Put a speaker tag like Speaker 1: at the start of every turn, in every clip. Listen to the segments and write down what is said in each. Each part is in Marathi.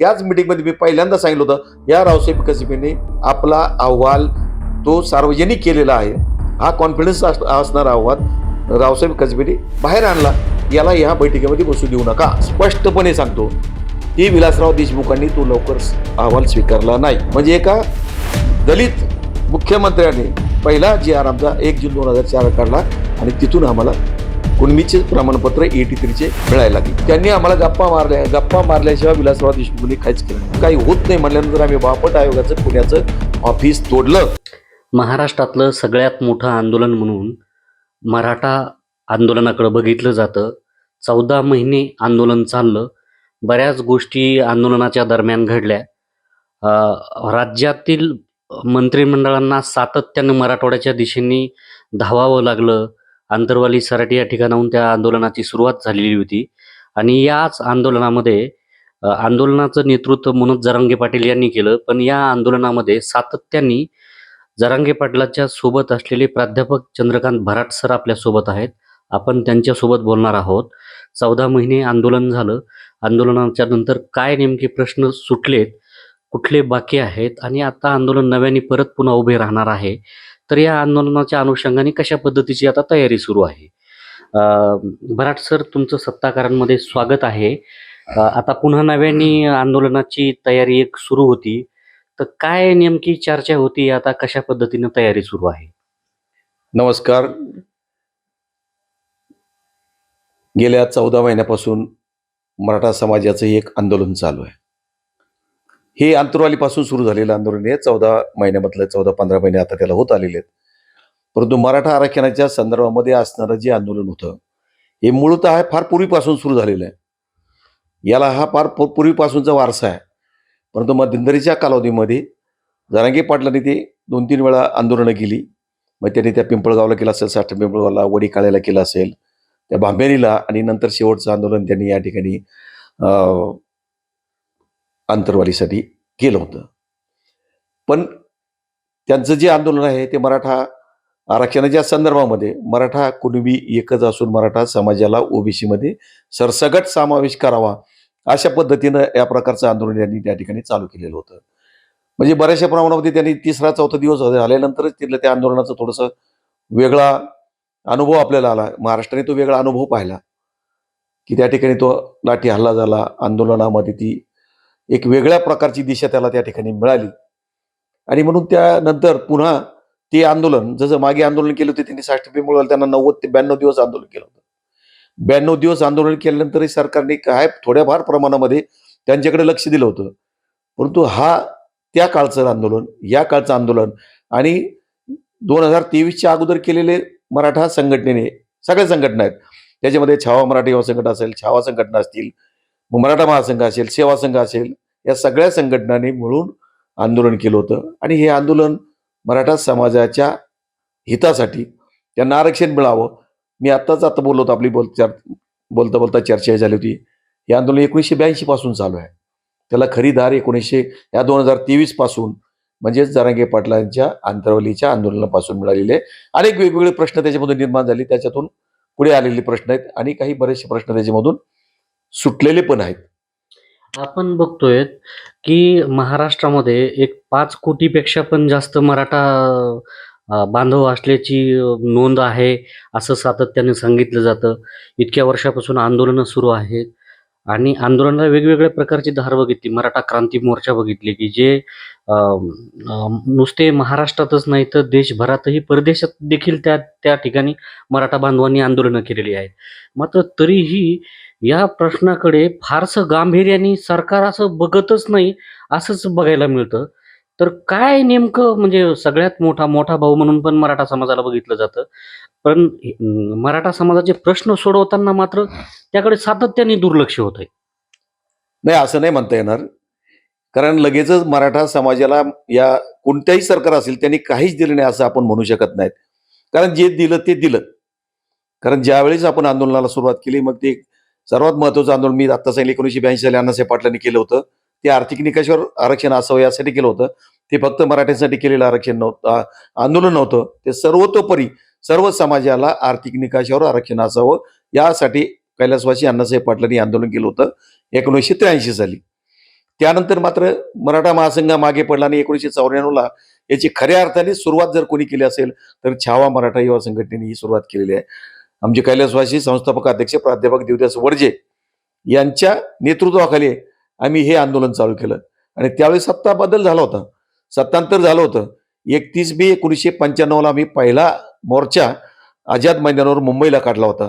Speaker 1: त्याच मिटिंगमध्ये मी पहिल्यांदा सांगितलं होतं या रावसाहेब कसिबेने आपला अहवाल तो सार्वजनिक केलेला आहे. हा कॉन्फिडन्स असणारा अहवाल रावसाहेब कसबेने बाहेर आणला. याला या बैठकीमध्ये बसू देऊ नका. स्पष्टपणे सांगतो की विलासराव देशमुखांनी तो लवकर अहवाल स्वीकारला नाही. म्हणजे एका दलित मुख्यमंत्र्याने पहिला जी आर आमचा एक जून दोन हजार चार काढला आणि तिथून आम्हाला कुणबीचे प्रमाणपत्र एटी थ्रीचे मिळायला लागले. त्यांनी आम्हाला गप्पा मारल्या गप्पा मारल्याशिवाय विलासराव देशमुखांनी काहीच केलं काही होत नाही म्हणल्यानंतर आम्ही बापट आयोगाचं पुण्याचं ऑफिस तोडलं.
Speaker 2: महाराष्ट्रातलं सगळ्यात मोठं आंदोलन म्हणून मराठा आंदोलनाकडं बघितलं जातं. चौदा महिने आंदोलन चाललं. बऱ्याच गोष्टी आंदोलनाच्या दरम्यान घडल्या. राज्यातील मंत्रिमंडळांना सातत्यानं मराठवाड्याच्या दिशेने धावावं लागलं. आंतरवाली सराटी या ठिकाणाहून त्या आंदोलनाची सुरुवात झालेली होती. आणि याच आंदोलनामध्ये आंदोलनाचं नेतृत्व मनोज जरांगे पाटील यांनी केलं. पण या आंदोलनामध्ये सातत्याने जरांगे पाटलाच्या सोबत असलेले प्राध्यापक चंद्रकांत भराट सर आपल्यासोबत आहेत. आपण त्यांच्यासोबत बोलणार आहोत. चौदा महिने आंदोलन झालं. आंदोलनाच्या नंतर काय नेमके प्रश्न सुटलेत कुठले बाकी आहेत? आणि आता आंदोलन नव्याने परत पुन्हा उभे राहणार आहे. तर या आंदोलनाच्या अनुषंगाने कशा पद्धतीची आता तयारी सुरू आहे? भराट सर तुमचं सत्ताकारांमध्ये स्वागत आहे. आता पुन्हा नव्याने आंदोलनाची तयारी एक सुरू होती. तर काय नेमकी चर्चा होती? आता कशा पद्धतीनं तयारी सुरू आहे?
Speaker 1: नमस्कार. गेल्या चौदा महिन्यापासून मराठा समाजाचं एक आंदोलन चालू आहे. हे आंतरवालीपासून सुरू झालेलं आंदोलन आहे चौदा महिन्यामधलं चौदा पंधरा महिने आता त्याला होत आलेले आहेत. परंतु मराठा आरक्षणाच्या संदर्भामध्ये असणारं जे आंदोलन होतं हे मूळतः फार पूर्वीपासून सुरू झालेलं आहे. याला हा फार पूर्वीपासूनचा वारसा आहे. परंतु मध्यंतरीच्या कालावधीमध्ये जरांगे पाटलांनी ते दोन तीन वेळा आंदोलनं केली. मग त्यांनी त्या पिंपळगावला केलं असेल साठ पिंपळगावला वडीकाळ्याला केलं असेल त्या भांबेरीला आणि नंतर शेवटचं आंदोलन त्यांनी या ठिकाणी आंतरवालीसाठी केलं होतं. पण त्यांचं जे आंदोलन आहे ते मराठा आरक्षणाच्या संदर्भामध्ये मराठा कुणबी एकच असून मराठा समाजाला ओबीसीमध्ये सरसगट समावेश करावा अशा पद्धतीनं या प्रकारचं आंदोलन यांनी त्या ठिकाणी चालू केलेलं होतं. म्हणजे बऱ्याचशा प्रमाणामध्ये त्यांनी तिसरा चौथा दिवस झाल्यानंतरच तिथलं त्या आंदोलनाचं थोडंसं वेगळा अनुभव आपल्याला आला. महाराष्ट्राने तो वेगळा अनुभव पाहिला की त्या ठिकाणी तो लाठी हल्ला झाला आंदोलनामध्ये ती एक वेगळ्या प्रकारची दिशा त्याला त्या ठिकाणी मिळाली. आणि म्हणून त्यानंतर पुन्हा ते आंदोलन जसं मागे आंदोलन केलं होतं त्यांनी साठ मिळवलं त्यांना नव्वद ते ब्याण्णव दिवस आंदोलन केलं होतं. ब्याण्णव दिवस आंदोलन केल्यानंतरही सरकारने काय थोड्याफार प्रमाणामध्ये त्यांच्याकडे लक्ष दिलं होतं. परंतु हा त्या काळचं आंदोलन या काळचं आंदोलन आणि दोन हजार तेवीसच्या अगोदर केलेले मराठा संघटनेने सगळ्या संघटना आहेत. त्याच्यामध्ये छावा मराठी युवा संघटना असेल छावा संघटना असतील मग मराठा महासंघ असेल सेवा संघ असेल या सगळ्या संघटनांनी मिळून आंदोलन केलं होतं. आणि हे आंदोलन मराठा समाजाच्या हितासाठी त्यांना आरक्षण मिळावं. मी आत्ताच आता बोललो होतो आपली बोल चर बोलता बोलता चर्चा झाली होती. हे आंदोलन एकोणीसशे ब्याऐंशी पासून चालू आहे. त्याला खरी धार एकोणीसशे या दोन हजार तेवीसपासून म्हणजेच जरांगे पाटलांच्या आंतरवलीच्या आंदोलनापासून मिळालेले अनेक वेगवेगळे प्रश्न त्याच्यामधून निर्माण झाले. त्याच्यातून पुढे आलेले प्रश्न आहेत आणि काही बरेचसे प्रश्न त्याच्यामधून सुटलेले पण आहेत.
Speaker 2: आपण बघतोय की महाराष्ट्रामध्ये एक पाच कोटीपेक्षा पण जास्त मराठा बांधव असल्याची नोंद आहे असं सातत्याने सांगितलं जातं. इतक्या वर्षापासून आंदोलनं सुरू आहेत आणि आंदोलनाला वेगवेगळ्या प्रकारची धार बघितली. मराठा क्रांती मोर्चा बघितली की जे नुसते महाराष्ट्रातच नाही तर देशभरातही परदेशात देखील त्या त्या ठिकाणी मराठा बांधवांनी आंदोलनं केलेली आहेत. मात्र तरीही या प्रश्नाकडे फारसं गांभीर्याने सरकार असं बघतच नाही असंच बघायला मिळतं. तर काय नेमकं म्हणजे सगळ्यात मोठा मोठा भाऊ म्हणून पण मराठा समाजाला बघितलं जातं. पण मराठा समाजाचे प्रश्न सोडवताना मात्र त्याकडे सातत्याने दुर्लक्ष होत आहे.
Speaker 1: नाही असं नाही म्हणता येणार. कारण लगेचच मराठा समाजाला या कोणत्याही सरकार असेल त्यांनी काहीच दिलं नाही असं आपण म्हणू शकत नाहीत. कारण जे दिलं ते दिलं. कारण ज्यावेळेस आपण आंदोलनाला सुरुवात केली मग ते सर्वात महत्वाचं आंदोलन मी आता सांगितलं एकोणीसशे ब्याऐंशी साली अण्णासाहेब पाटलांनी केलं होतं. ते आर्थिक निकषावर आरक्षण असावं यासाठी केलं होतं. ते फक्त मराठ्यांसाठी केलेलं आरक्षण नव्हतं आंदोलन नव्हतं. ते सर्वतोपरी सर्व समाजाला आर्थिक निकषावर आरक्षण असावं यासाठी कैलासवासी अण्णासाहेब पाटलांनी आंदोलन केलं होतं एकोणीसशे त्र्याऐंशी साली. त्यानंतर मात्र मराठा महासंघ मागे पडला आणि एकोणीसशे चौऱ्याण्णवला याची खऱ्या अर्थाने सुरुवात जर कोणी केली असेल तर छावा मराठा युवा संघटनेने ही सुरुवात केलेली आहे. आमचे कैलासवासी संस्थापक अध्यक्ष प्राध्यापक देवदास वर्जे यांच्या नेतृत्वाखाली आम्ही हे आंदोलन चालू केलं. आणि त्यावेळी सत्ता बदल झाला होता. सत्तांतर झालं होतं. एकतीस मे एकोणीसशे पंच्याण्णवला आम्ही पहिला मोर्चा आझाद मैदानावर मुंबईला काढला होता.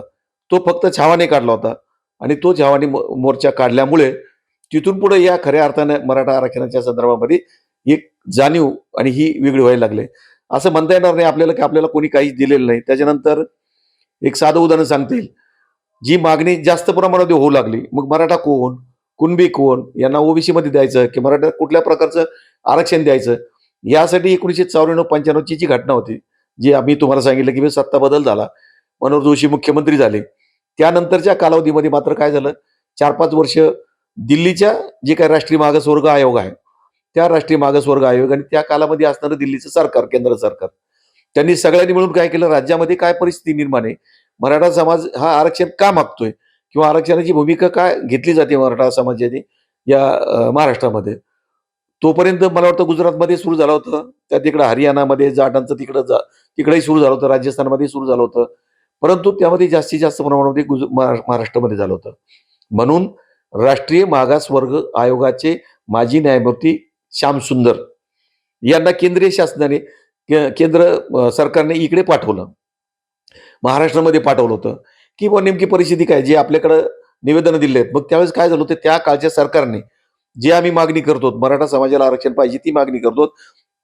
Speaker 1: तो फक्त छावाने काढला होता. आणि तो छावाने मोर्चा काढल्यामुळे तिथून पुढे या खऱ्या अर्थानं मराठा आरक्षणाच्या संदर्भामध्ये एक जाणीव आणि ही वेगळी व्हायला लागले. असं म्हणता येणार नाही आपल्याला की आपल्याला कोणी काहीच दिलेलं नाही. त्याच्यानंतर एक साधं उदाहरण सांगता येईल. जी मागणी जास्त प्रमाणात होऊ लागली मग मराठा कोण? कुणबी कोण? यांना ओबीसी मध्ये द्यायचं की मराठा कुठल्या प्रकारचं आरक्षण द्यायचं? यासाठी एकोणीसशे चौऱ्याण्णव पंच्याण्णवची जी घटना होती जी आम्ही तुम्हाला सांगितलं की मी सत्ता बदल झाला मनोहर जोशी मुख्यमंत्री झाले. त्यानंतरच्या कालावधीमध्ये मात्र काय झालं? चार पाच वर्ष दिल्लीच्या जे काही राष्ट्रीय मागासवर्ग आयोग आहे त्या राष्ट्रीय मागासवर्ग आयोग आणि त्या कालामध्ये असणारं दिल्लीचं सरकार केंद्र सरकार. त्यांनी सगळ्यांनी मिळून काय केलं? राज्यामध्ये काय परिस्थिती निर्माण आहे? मराठा समाज हा आरक्षण का मागतोय? किंवा आरक्षणाची भूमिका काय घेतली जाते मराठा समाजाने या महाराष्ट्रामध्ये? तोपर्यंत मला वाटतं गुजरातमध्ये सुरू झालं होतं. त्या तिकडं हरियाणामध्ये जाटांचं तिकडं जा तिकडेही सुरू झालं होतं. राजस्थानमध्ये सुरू झालं होतं. परंतु त्यामध्ये जास्तीत जास्त प्रमाणामध्ये गुज महाराष्ट्रामध्ये झालं होतं. म्हणून राष्ट्रीय मागासवर्ग आयोगाचे माजी न्यायमूर्ती श्यामसुंदर यांना केंद्रीय शासनाने के- केंद्र सरकारने इकडे पाठवलं. महाराष्ट्रामध्ये पाठवलं होतं. की बुवा नेमकी परिस्थिती काय? जे आपल्याकडं निवेदनं दिले आहेत. मग त्यावेळेस काय झालं होतं? त्या काळच्या सरकारने जे आम्ही मागणी करतो मराठा समाजाला आरक्षण पाहिजे ती मागणी करतो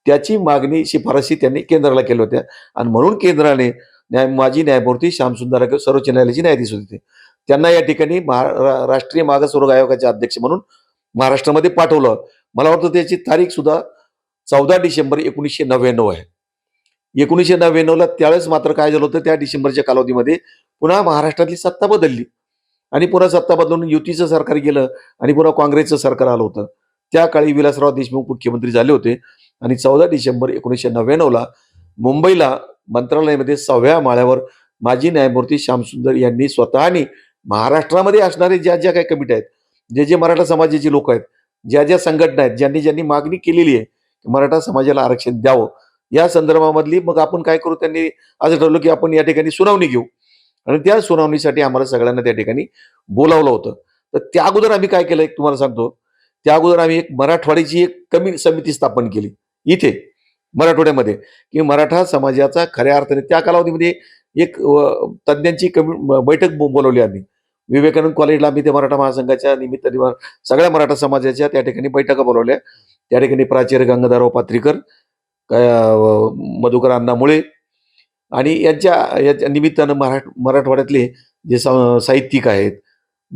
Speaker 1: त्याची मागणी शिफारसी त्यांनी केंद्राला केल्या होत्या. आणि म्हणून केंद्राने न्याय माजी न्यायमूर्ती श्यामसुंदर सर्वोच्च न्यायालयाचे न्यायाधीश होते. त्यांना या ठिकाणी महा राष्ट्रीय मागासवर्ग आयोगाचे अध्यक्ष म्हणून महाराष्ट्रामध्ये पाठवलं. मला वाटतं त्याची तारीख सुद्धा चौदा डिसेंबर एकोणीसशे नव्याण्णव आहे. एकोणीसशे नव्याण्णवला त्यावेळेस मात्र काय झालं होतं? त्या डिसेंबरच्या कालावधीमध्ये पुन्हा महाराष्ट्रातली सत्ता बदलली. आणि पुन्हा सत्ता बदलून युतीचं सरकार गेलं आणि पुन्हा काँग्रेसचं सरकार आलं होतं. त्या काळी विलासराव देशमुख मुख्यमंत्री झाले होते. आणि चौदा डिसेंबर एकोणीसशे नव्याण्णवला मुंबईला मंत्रालयामध्ये सहाव्या माळ्यावर माजी न्यायमूर्ती श्यामसुंदर यांनी स्वतःने महाराष्ट्रामध्ये असणारे ज्या ज्या काही कमिट्या आहेत जे जे मराठा समाजाचे लोक आहेत ज्या ज्या संघटना आहेत ज्यांनी ज्यांनी मागणी केलेली आहे की मराठा समाजाला आरक्षण द्यावं या संदर्भामधली मग आपण काय करू? त्यांनी असं ठरवलं की आपण या ठिकाणी सुनावणी घेऊ. आणि त्या सुनावणीसाठी आम्हाला सगळ्यांना त्या ठिकाणी बोलावलं होतं. तर त्या अगोदर आम्ही काय केलं? एक तुम्हाला सांगतो. त्या अगोदर आम्ही एक मराठवाडीची एक कमी समिती स्थापन केली. इथे मराठवाड्यामध्ये. की मराठा समाजाचा खऱ्या अर्थाने त्या कालावधीमध्ये एक तज्ज्ञांची कमी बैठक बो- बोलवली आम्ही. विवेकानंद कॉलेजला आम्ही ते मराठा महासंघाच्या निमित्ताने सगळ्या मराठा समाजाच्या त्या ठिकाणी बैठका बोलवल्या. त्या ठिकाणी प्राचार्य गंगाधरराव पात्रीकर मधुकर अण्णा मुळे आणि यांच्या याच्या निमित्तानं मराठ मराठवाड्यातले जे सा- साहित्यिक आहेत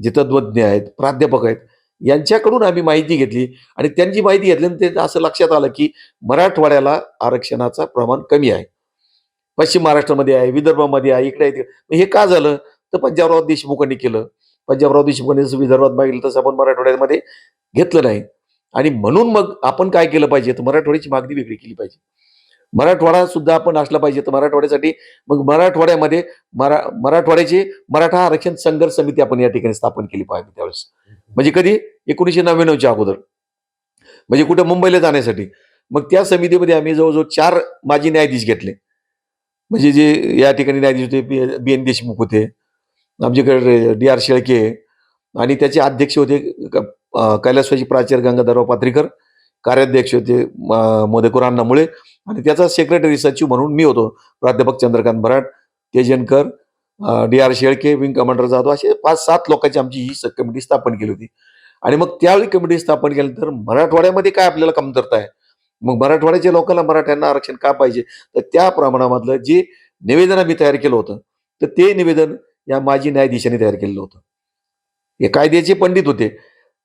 Speaker 1: जे तत्वज्ञ आहेत प्राध्यापक आहेत यांच्याकडून आम्ही माहिती घेतली. आणि त्यांची माहिती घेतल्यानंतर ते असं लक्षात आलं की मराठवाड्याला आरक्षणाचा प्रमाण कमी आहे. पश्चिम महाराष्ट्रामध्ये आहे विदर्भामध्ये आहे इकडे आहे हे का झालं? तर पंजाबराव देशमुखांनी केलं. पंजाबराव देशमुखांनी जसं विदर्भात मागितलं तसं आपण मराठवाड्यामध्ये घेतलं नाही. आणि म्हणून मग आपण काय केलं पाहिजे? तर मराठवाड्याची मागणी वेगळी केली पाहिजे. मराठवाडा सुद्धा आपण असला पाहिजे. तर मराठवाड्यासाठी मग मराठवाड्यामध्ये मरा मराठवाड्याची मराठा आरक्षण संघर्ष समिती आपण या ठिकाणी स्थापन केली पाहिजे त्यावेळेस. म्हणजे कधी? एकोणीसशे नव्याण्णवच्या अगोदर. म्हणजे कुठे मुंबईला जाण्यासाठी. मग त्या समितीमध्ये आम्ही जवळजवळ चार माजी न्यायाधीश घेतले. म्हणजे जे या ठिकाणी न्यायाधीश होते बी बी एन देशमुख होते. आमच्याकडे डी आर शेळके. आणि त्याचे अध्यक्ष होते क- प्राचार्य गंगाधरराव पात्रीकर कार्याध्यक्ष होते म- मोदेकर मुळे आणि त्याचा सेक्रेटरी सचिव म्हणून मी होतो प्राध्यापक Chandrakant Bharat Tejankar D R Shelke wing commander Jadhav असे पाच सात लोकांची आमची ही कमिटी स्थापन केली होती. आणि मग त्यावेळी कमिटी स्थापन केल्यानंतर मराठवाड्यामध्ये काय आपल्याला कमतरता आहे? मग मराठवाड्याच्या लोकांना मराठ्यांना आरक्षण का पाहिजे? तर त्या प्रमाणामधलं जे निवेदन आम्ही तयार केलं होतं तर ते निवेदन या माजी न्यायाधीशांनी तयार केलेलं होतं. हे कायद्याचे पंडित होते.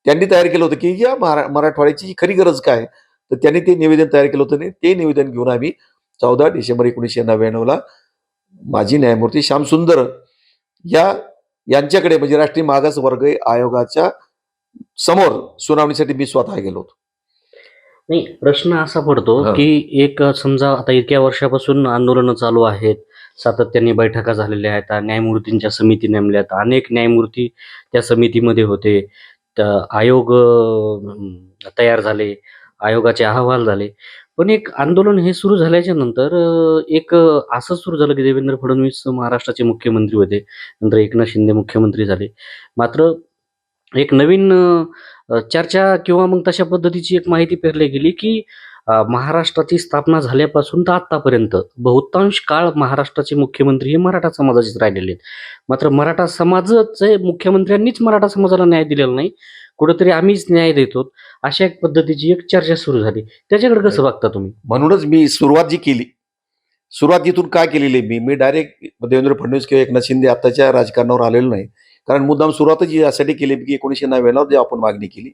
Speaker 1: त्यांनी तयार केलं होतं की या मरा मराठवाड्याची खरी गरज काय तर त्यांनी ते निवेदन तयार केलं होतं आणि ते निवेदन घेऊन आम्ही चौदा डिसेंबर एकोणीसशे नव्याण्णवला माजी न्यायमूर्ती श्याम सुंदर या यांच्याकडे म्हणजे राष्ट्रीय मागास वर्ग आयोगाच्या समोर सुनावणीसाठी मी स्वतः गेलो होतो
Speaker 2: नाही प्रश्न असा पडतो. की एक समजा आता इतक्या वर्षापासून आंदोलनं चालू आहेत सातत्याने बैठका झालेल्या आहेत न्यायमूर्तींच्या समिती नेमल्यात अनेक न्यायमूर्ती त्या समितीमध्ये होते आयोग तयार झाले आयोगाचे अहवाल झाले. पण एक आंदोलन हे सुरू झाल्याच्यानंतर एक असं सुरू झालं की देवेंद्र फडणवीस महाराष्ट्राचे मुख्यमंत्री होते. नंतर एकनाथ शिंदे मुख्यमंत्री झाले. मात्र एक नवीन चर्चा किंवा मग तशा पद्धतीची एक माहिती पेरली गेली की महाराष्ट्राची स्थापना झाल्यापासून तर आत्तापर्यंत बहुतांश काळ महाराष्ट्राचे मुख्यमंत्री हे मराठा समाजाचेच राहिलेले आहेत. मात्र मराठा समाजाचे मुख्यमंत्र्यांनीच मराठा समाजाला न्याय दिलेला नाही. कुठेतरी आम्हीच न्याय देतो. अशा एक पद्धतीची एक चर्चा सुरू झाली. त्याच्याकडे कसं बघता तुम्ही?
Speaker 1: म्हणूनच मी सुरुवात जी केली सुरुवात जिथून काय केलेली आहे मी? मी डायरेक्ट देवेंद्र फडणवीस किंवा एकनाथ शिंदे आताच्या राजकारणावर आलेलो नाही. कारण मुद्दाम सुरुवातच यासाठी केली की एकोणीसशे नव्याण्णव जे आपण मागणी केली.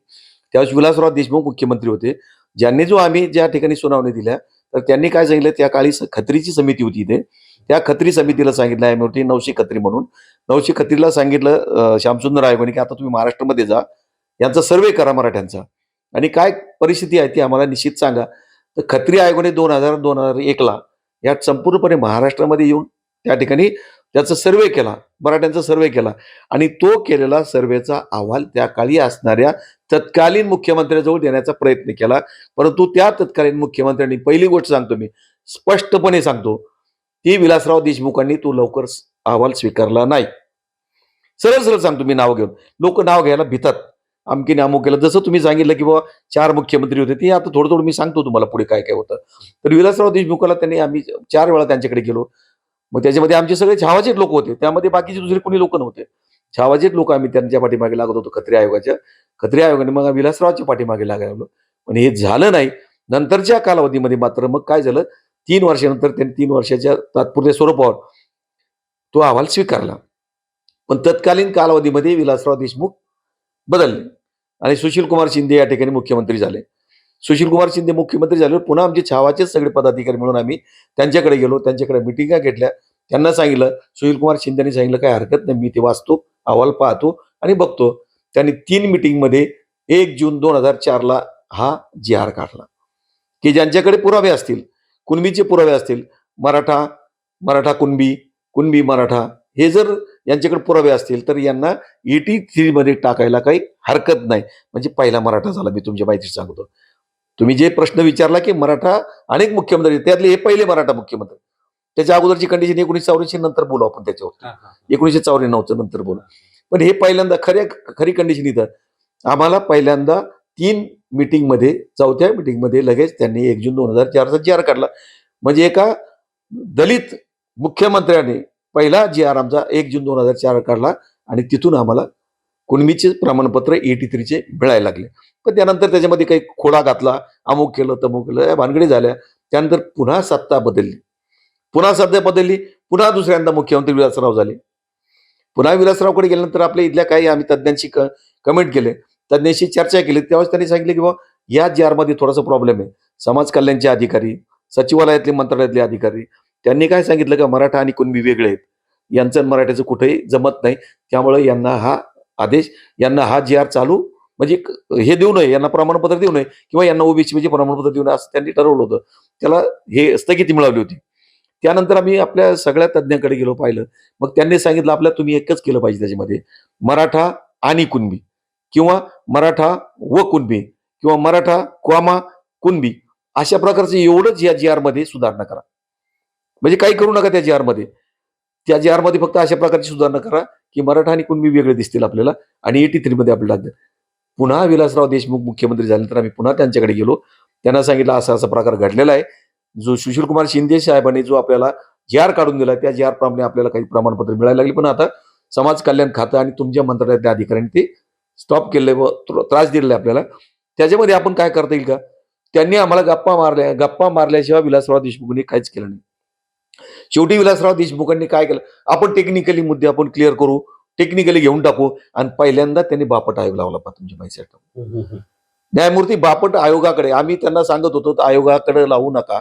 Speaker 1: त्यावेळेस विलासराव देशमुख मुख्यमंत्री होते. ज्यांनी जो आम्ही ज्या ठिकाणी सुनावणी दिल्या तर त्यांनी काय सांगितलं? त्या काळी स- खत्रीची समिती होती इथे. त्या खत्री समितीला सांगितलं आहे मूर्ती नवशी खत्री म्हणून. नवशी खत्रीला सांगितलं श्यामसुंदर आयोगाने की आता तुम्ही महाराष्ट्रामध्ये जा. यांचा सर्वे करा मराठ्यांचा. आणि काय परिस्थिती आहे ती आम्हाला निश्चित सांगा. तर खत्री आयोगाने दोन हजार दोन हजार एकला यात संपूर्णपणे महाराष्ट्रामध्ये येऊन त्या ठिकाणी त्याचा सर्वे केला. मराठ्यांचा सर्वे केला. आणि तो केलेला सर्वेचा अहवाल त्या काळी असणाऱ्या तत्कालीन मुख्यमंत्र्याजवळ देण्याचा प्रयत्न केला. परंतु त्या तत्कालीन मुख्यमंत्र्यांनी पहिली गोष्ट सांगतो मी स्पष्टपणे सांगतो ती विलासराव देशमुखांनी तो लवकर अहवाल स्वीकारला नाही. सरळ सरळ सांगतो मी नाव घेऊन. लोक नाव घ्यायला भितात. अमकीने अमुक केलं. जसं तुम्ही सांगितलं की बाबा चार मुख्यमंत्री होते ते आता थोडं थोडं मी सांगतो तुम्हाला पुढे काय काय होतं. तर विलासराव देशमुखाला त्यांनी आम्ही चार वेळा त्यांच्याकडे गेलो. मग त्याच्यामध्ये आमचे सगळे छावाचेच लोक होते. त्यामध्ये बाकीचे दुसरे कोणी लोक नव्हते. छावाचेच लोक आम्ही त्यांच्या पाठीमागे लागत होतो खत्री आयोगाच्या. खत्री आयोगाने मग विलासरावच्या पाठीमागे लागलो पण हे झालं नाही. नंतरच्या कालावधीमध्ये मात्र मग काय झालं? तीन वर्षानंतर त्यांनी तीन वर्षाच्या तात्पुरत्या स्वरूपावर तो अहवाल स्वीकारला. पण तत्कालीन कालावधीमध्ये विलासराव देशमुख बदलले आणि सुशील कुमार शिंदे या ठिकाणी मुख्यमंत्री झाले. सुशील कुमार शिंदे मुख्यमंत्री झाल्यावर पुन्हा आमचे छावाचेच सगळे पदाधिकारी म्हणून आम्ही त्यांच्याकडे गेलो त्यांच्याकडे मिटिंगा घेतल्या. त्यांना सांगितलं सुनील कुमार शिंदेनी सांगितलं काय हरकत नाही मी ते वाचतो अहवाल पाहतो आणि बघतो. त्यांनी तीन मिटिंगमध्ये एक जून दोन हजार चारला हा जी आर काढला. की ज्यांच्याकडे पुरावे असतील कुणबीचे पुरावे असतील मराठा मराठा कुणबी कुणबी मराठा हे जर यांच्याकडे पुरावे असतील तर यांना एटी थ्रीमध्ये टाकायला काही हरकत नाही. म्हणजे पहिला मराठा झाला मी तुमच्या माहिती सांगतो. तुम्ही जे प्रश्न विचारला की मराठा अनेक मुख्यमंत्री त्यातले हे पहिले मराठा मुख्यमंत्री त्याच्या अगोदरची कंडिशन एकोणीसशे चौऱ्याऐंशी नंतर बोलू आपण त्याच्यावर. एकोणीसशे चौऱ्याण्णवचं नंतर बोलू. पण हे पहिल्यांदा खऱ्या खरी कंडिशन इथं. आम्हाला पहिल्यांदा तीन मिटिंगमध्ये चौथ्या मिटिंगमध्ये लगेच त्यांनी एक जून दोन हजार चारचा जी आर काढला. म्हणजे एका दलित मुख्यमंत्र्याने पहिला जी आर आमचा एक जून दोन हजार चार काढला आणि तिथून आम्हाला कुणबीचे प्रमाणपत्र एटी थ्रीचे मिळायला लागले. पण त्यानंतर त्याच्यामध्ये काही खोडा घातला अमुक केलं तमुक केलं या भानगडी झाल्या. त्यानंतर पुन्हा सत्ता बदलली. पुन्हा सध्या बदलली पुन्हा दुसऱ्यांदा मुख्यमंत्री विलासराव झाले. पुन्हा विलासरावकडे गेल्यानंतर आपल्या इथल्या काही आम्ही तज्ज्ञांशी क कमेंट केले. तज्ज्ञांशी चर्चा केली. त्यावेळेस त्यांनी सांगितले की बाबा या जी आरमध्ये थोडासा प्रॉब्लेम आहे. समाज कल्याणचे अधिकारी सचिवालयातले मंत्रालयातले अधिकारी त्यांनी काय सांगितलं का मराठा आणि कुणबी वेगळे आहेत. यांचं आणि मराठ्याचं कुठेही जमत नाही. त्यामुळे यांना हा आदेश यांना हा जी आर चालू म्हणजे हे देऊ नये. यांना प्रमाणपत्र देऊ नये. किंवा यांना ओबीसी म्हणजे प्रमाणपत्र देऊ नये असं त्यांनी ठरवलं होतं. त्याला हे स्थगिती मिळवली होती. त्यानंतर आम्ही आपल्या सगळ्या तज्ज्ञांकडे गेलो पाहिलं. मग त्यांनी सांगितलं आपल्या तुम्ही एकच केलं पाहिजे त्याच्यामध्ये. मराठा आणि कुणबी. किंवा मराठा व कुणबी. किंवा मराठा क्वामा कुणबी. अशा प्रकारचं एवढंच या जी मध्ये सुधारणा करा. म्हणजे काही करू नका त्या जी मध्ये. त्या जी मध्ये फक्त अशा प्रकारची सुधारणा करा की मराठा आणि कुणबी वेगळे दिसतील आपल्याला आणि एटी थ्रीमध्ये आपल्याला पुन्हा विलासराव देशमुख मुख्यमंत्री झाल्यानंतर आम्ही पुन्हा त्यांच्याकडे गेलो. त्यांना सांगितलं असा असा प्रकार घडलेला आहे. जो सुशीलकुमार शिंदे साहेबांनी जो आपल्याला जी आर काढून दिला त्या जी आर प्रमाणे आपल्याला काही प्रमाणपत्र मिळायला लागली. पण आता समाज कल्याण खातं आणि तुमच्या मंत्रालयातल्या अधिकाऱ्यांनी ते स्टॉप केले व त्र- त्रास दिलेला आपल्याला. त्याच्यामध्ये आपण काय करता येईल का? त्यांनी आम्हाला गप्पा मारल्या गप्पा मारल्याशिवाय विलासराव देशमुखांनी काहीच केलं नाही. शेवटी विलासराव देशमुखांनी काय केलं? आपण टेक्निकली मुद्दे आपण क्लिअर करू टेक्निकली घेऊन टाकू आणि पहिल्यांदा त्यांनी बापट आयोग लावला पहा तुमच्या माहितीसाठी न्यायमूर्ती बापट आयोगाकडे आम्ही त्यांना सांगत होतो आयोगाकडे लावू नका.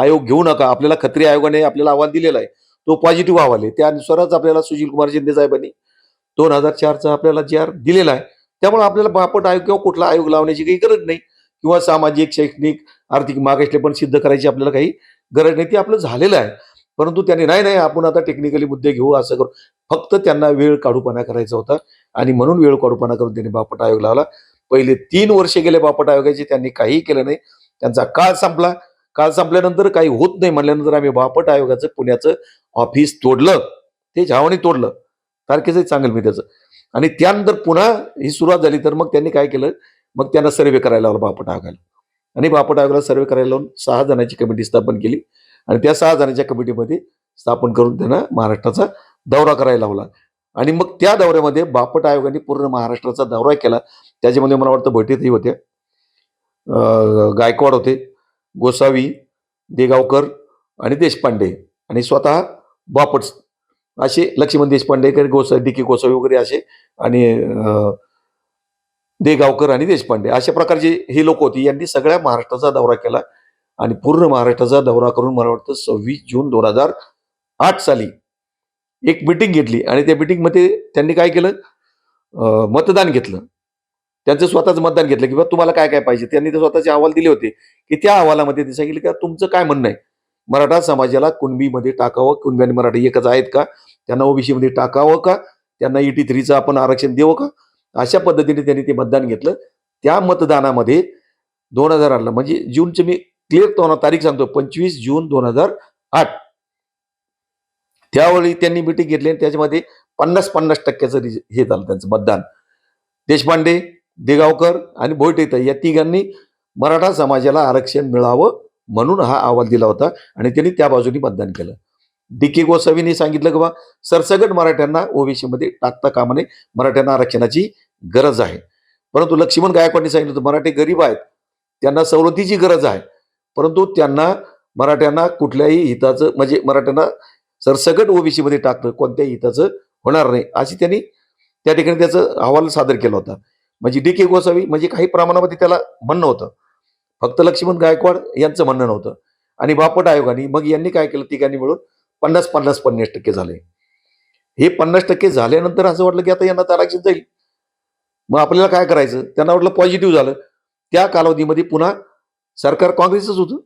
Speaker 1: आयोग घेऊ नका. आपल्याला खत्री आयोगाने आपल्याला अहवाल दिलेला आहे. तो पॉझिटिव्ह अहवाल आहे. त्यानुसारच आपल्याला सुशील कुमार शिंदे साहेबांनी दोन हजार चारचा आपल्याला जी आर दिलेला आहे. त्यामुळे आपल्याला बापट आयोग किंवा कुठला आयोग लावण्याची काही गरज नाही. किंवा सामाजिक शैक्षणिक आर्थिक मागासले पण सिद्ध करायची आपल्याला काही गरज नाही. ती आपलं झालेलं आहे. परंतु त्यांनी नाही नाही आपण आता टेक्निकली मुद्दे घेऊ असं करू. फक्त त्यांना वेळ काढूपणा करायचा होता. आणि म्हणून वेळ काढूपणा करून त्यांनी बापट आयोग लावला. पहिले तीन वर्षे गेले बापट आयोगाचे. त्यांनी काहीही केलं नाही. त्यांचा काळ संपला. काळ संपल्यानंतर काही होत नाही म्हणल्यानंतर आम्ही बापट आयोगाचं पुण्याचं ऑफिस तोडलं. ते छावणी तोडलं. तारखेचं चांगलं मी त्याचं. आणि त्यानंतर पुन्हा ही सुरुवात झाली तर मग त्यांनी काय केलं? मग त्यांना सर्वे करायला लावला बापट आयोगाला. आणि बापट आयोगाला सर्वे करायला लावून सहा जणांची कमिटी स्थापन केली. आणि त्या सहा जणांच्या कमिटीमध्ये स्थापन करून त्यांना महाराष्ट्राचा दौरा करायला लावला. आणि मग त्या दौऱ्यामध्ये बापट आयोगाने पूर्ण महाराष्ट्राचा दौरा केला. त्याच्यामध्ये मला वाटतं भटीतही होत्या. गायकवाड होते. गोसावी देगावकर आणि देशपांडे आणि स्वतः बापट असे लक्ष्मण देशपांडे काही गोसा डी के गोसावी वगैरे असे आणि देगावकर आणि देशपांडे अशा प्रकारचे हे लोक होती. यांनी सगळ्या महाराष्ट्राचा दौरा केला आणि पूर्ण महाराष्ट्राचा दौरा करून मला वाटतं सव्वीस जून दोन हजार आठ साली एक मिटिंग घेतली आणि त्या मिटिंगमध्ये त्यांनी काय केलं? मतदान घेतलं. त्यांचं स्वतःच मतदान घेतलं की तुम्हाला काय काय पाहिजे? त्यांनी ते स्वतःचे अहवाल दिले होते की त्या अहवालामध्ये ते सांगितले का तुमचं काय म्हणणं आहे? मराठा समाजाला कुणबीमध्ये टाकावं? कुणबी आणि मराठी एकच आहेत का? त्यांना ओबीसी मध्ये टाकावं का? त्यांना ईटी थ्रीचं आपण आरक्षण देऊ का? अशा पद्धतीने त्यांनी ते मतदान घेतलं. त्या मतदानामध्ये दोन हजार आठला म्हणजे जूनचे मी क्लिअर तुम्हाला तारीख सांगतो पंचवीस जून दोन हजार आठ. त्यावेळी त्यांनी मिटिंग घेतली आणि त्याच्यामध्ये पन्नास पन्नास टक्क्याचं रिज- हे झालं त्यांचं मतदान. देशपांडे देगावकर आणि भोईटे या तिघांनी मराठा समाजाला आरक्षण मिळावं म्हणून हा अहवाल दिला होता आणि त्यांनी त्या बाजूनी मतदान केलं. डी के गोसावींनी सांगितलं की बा सरसगट मराठ्यांना ओबीसीमध्ये टाकता कामा नये मराठ्यांना आरक्षणाची गरज आहे. परंतु लक्ष्मण गायकवाडनी सांगितलं होतं मराठी गरीब आहेत त्यांना सवलतीची गरज आहे. परंतु त्यांना मराठ्यांना कुठल्याही हिताचं म्हणजे मराठ्यांना सरसगट ओबीसीमध्ये टाकणं कोणत्याही हिताचं होणार नाही अशी त्यांनी त्या ठिकाणी त्याचं अहवाल सादर केला होता. म्हणजे डी के गोसावी म्हणजे काही प्रमाणामध्ये त्याला म्हणणं होतं. फक्त लक्ष्मण गायकवाड यांचं म्हणणं नव्हतं. आणि बापट आयोगाने मग यांनी काय केलं तिघांनी मिळून? पन्नास पन्नास पन्नास टक्के झाले. हे पन्नास टक्के झाल्यानंतर असं वाटलं की आता यांना आरक्षण जाईल. मग आपल्याला काय करायचं? त्यांना वाटलं पॉझिटिव्ह झालं. त्या कालावधीमध्ये पुन्हा सरकार काँग्रेसच होतं.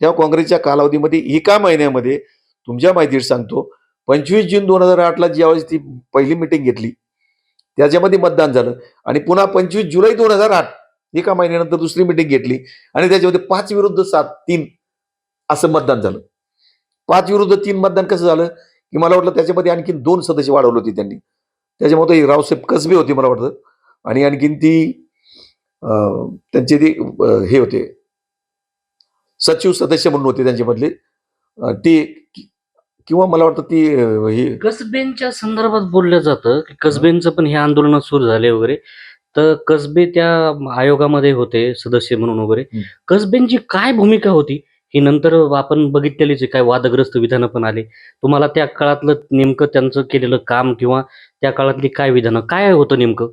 Speaker 1: त्या काँग्रेसच्या कालावधीमध्ये एका महिन्यामध्ये तुमच्या माहितीत सांगतो पंचवीस जून दोन हजार आठला ज्यावेळेस ती पहिली मिटिंग घेतली त्याच्यामध्ये मतदान झालं. आणि पुन्हा पंचवीस जुलै दोन हजार आठ एका महिन्यानंतर दुसरी मिटिंग घेतली. आणि त्याच्यामध्ये पाच विरुद्ध सात तीन असं मतदान झालं. पाच विरुद्ध तीन मतदान कसं झालं? की मला वाटलं त्याच्यामध्ये आणखीन दोन सदस्य वाढवले होते त्यांनी. त्याच्यामध्ये रावसाहेब कसबे होते मला वाटतं. आणि आणखीन ती त्यांचे ते हे होते. सचिव सदस्य म्हणून होते त्यांच्यामधले. ते किंवा मला वाटतं ती हे
Speaker 2: कसबेंच्या संदर्भात बोललं जातं की कसबेंचं पण हे आंदोलन सुरू झाले वगैरे. तर कसबे त्या आयोगामध्ये होते सदस्य म्हणून वगैरे. कसबेंची काय भूमिका होती? ही नंतर आपण बघितलेलीच काय वादग्रस्त विधानं पण आले. तुम्हाला त्या काळातलं नेमकं त्यांचं केलेलं काम किंवा त्या काळातली काय विधानं काय होतं नेमकं?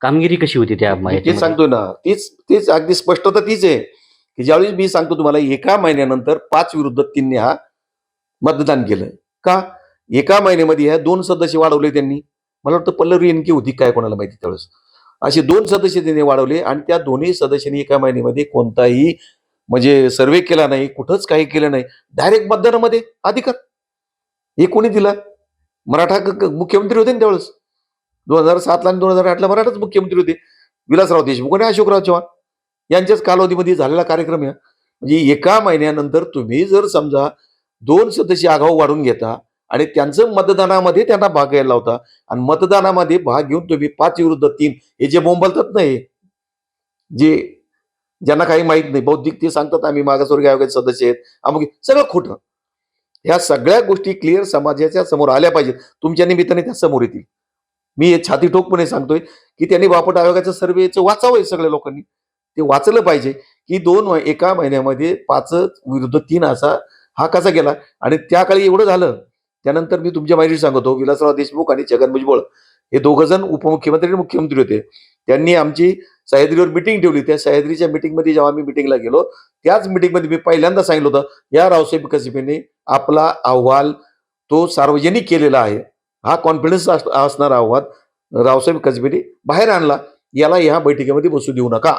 Speaker 2: कामगिरी कशी होती त्या
Speaker 1: तेच? सांगतोय ना. तीच तेच अगदी स्पष्टता तीच आहे. की ज्यावेळी मी सांगतो तुम्हाला एका महिन्यानंतर पाच विरुद्ध तीनने हा मतदान केलं का? एका महिन्यामध्ये ह्या दोन सदस्य वाढवले त्यांनी. मला वाटतं पल्लवी इनकी होती काय कोणाला माहिती त्यावेळेस. असे दोन सदस्य त्यांनी वाढवले आणि त्या दोन्ही सदस्यांनी एका महिन्यामध्ये कोणताही म्हणजे सर्वे केला नाही कुठंच काही केलं नाही. डायरेक्ट मतदानामध्ये अधिकार. हे कोणी दिला? मराठा मुख्यमंत्री होते ना त्यावेळेस. दोन हजार सातला आणि दोन हजार आठला मराठाच मुख्यमंत्री होते. विलासराव देशमुख आणि अशोकराव चव्हाण. यांच्याच कालावधीमध्ये झालेला कार्यक्रम आहे. म्हणजे एका महिन्यानंतर तुम्ही जर समजा दोन सदस्य आगाऊ वाढून घेता आणि त्यांचं मतदानामध्ये त्यांना भाग घ्यायला लावता. आणि मतदानामध्ये भाग घेऊन तुम्ही पाच विरुद्ध तीन हे जे बोंबलतात नाही जे ज्यांना काही माहीत नाही बौद्धिक ते सांगतात आम्ही मागासवर्गीय आयोगाचे सदस्य आहेत अमुक सगळं खोटं. ह्या सगळ्या गोष्टी क्लिअर समाजाच्या समोर आल्या पाहिजेत. तुमच्या निमित्ताने त्या समोर येतील. मी हे छाती ठोकपणे सांगतोय की त्यांनी बापट आयोगाच्या सर्वेचं वाचावं हे सगळ्या लोकांनी. ते वाचलं पाहिजे की दोन एका महिन्यामध्ये पाच विरुद्ध तीन असा हा कसा गेला? आणि त्या काळी एवढं झालं त्यानंतर मी तुमच्या माहिती सांगतो विलासराव देशमुख आणि छगन भुजबळ हे दोघं जण उपमुख्यमंत्री आणि मुख्यमंत्री होते. त्यांनी आमची सह्याद्रीवर मिटिंग ठेवली. त्या सह्याद्रीच्या मिटिंगमध्ये जेव्हा आम्ही मिटिंगला गेलो त्याच मिटिंगमध्ये मी पहिल्यांदा सांगितलं होतं या रावसाहेब कसिबेने आपला अहवाल तो सार्वजनिक केलेला आहे. हा कॉन्फिडन्स असणारा अहवाल रावसाहेब कसबेने बाहेर आणला. याला ह्या बैठकीमध्ये बसू देऊ नका.